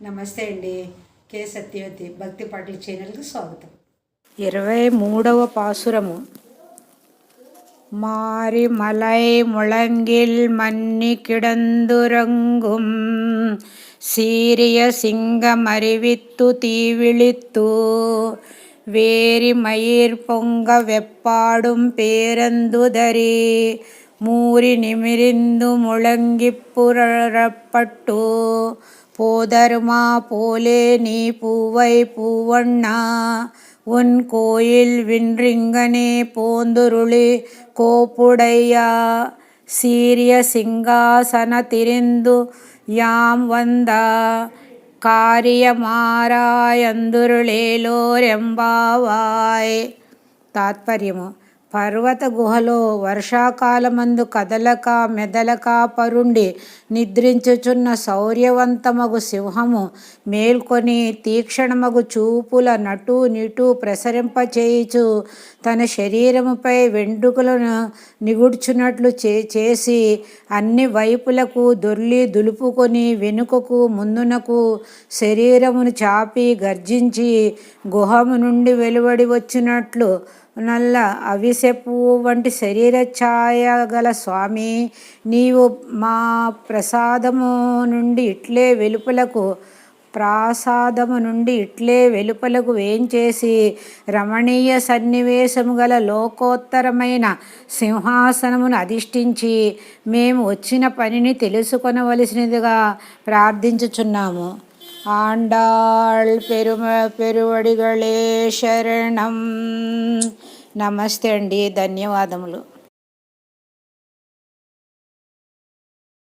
నమస్తే అండి కే సత్యవతి భక్తి పాటల ఛానల్కి స్వాగతం ఇరవై మూడవ పాసురము மாறி மலை முழங்கில் மன்னி கிடந்துறங்கும் சீரிய சிங்கம் அறிவித்து தீவிழித்து வேரி மயிர் பொங்க வெப்பாடும் பேரந்துதரி மூறி நிமிரிந்து முழங்கிப் புறப்பட்டு போதருமா போலே நீ பூவை பூவண்ணா. உன் கோயில் வின்றிங்கனே போந்துருளி கோப்புடையா. சீரிய சிங்காசன திரிந்து யாம் வந்தா. காரியமாராயந்துருளேலோரெம்பாவாய் தாத்பரியமோ. పర్వత గుహలో వర్షాకాలమందు కదలక మెదలక పరుండి నిద్రించుచున్న శౌర్యవంతమగు సింహము మేల్కొని తీక్షణమగు చూపుల నటు నిటు ప్రసరింపచేయుచు తన శరీరముపై వెంట్రుకలను నిగుడ్చున్నట్లు చే చేసి అన్ని వైపులకు దొర్లి దులుపుకొని వెనుకకు ముందునకు శరీరమును చాపి గర్జించి గుహము నుండి వెలువడి వచ్చినట్లు నల్ల అవి పువ్వు వంటి శరీర ఛాయ గల స్వామి నీవు మా ప్రసాదము నుండి ఇట్లే వెలుపలకు ప్రాసాదము నుండి ఇట్లే వెలుపలకు వేంచేసి రమణీయ సన్నివేశము గల లోకోత్తరమైన సింహాసనమును అధిష్ఠించి మేము వచ్చిన పనిని తెలుసుకొనవలసినదిగా ప్రార్థించుచున్నాము. ఆండాళ్ పెరుమ పెరువడిగళే శరణం. నమస్తే అండి ధన్యవాదములు.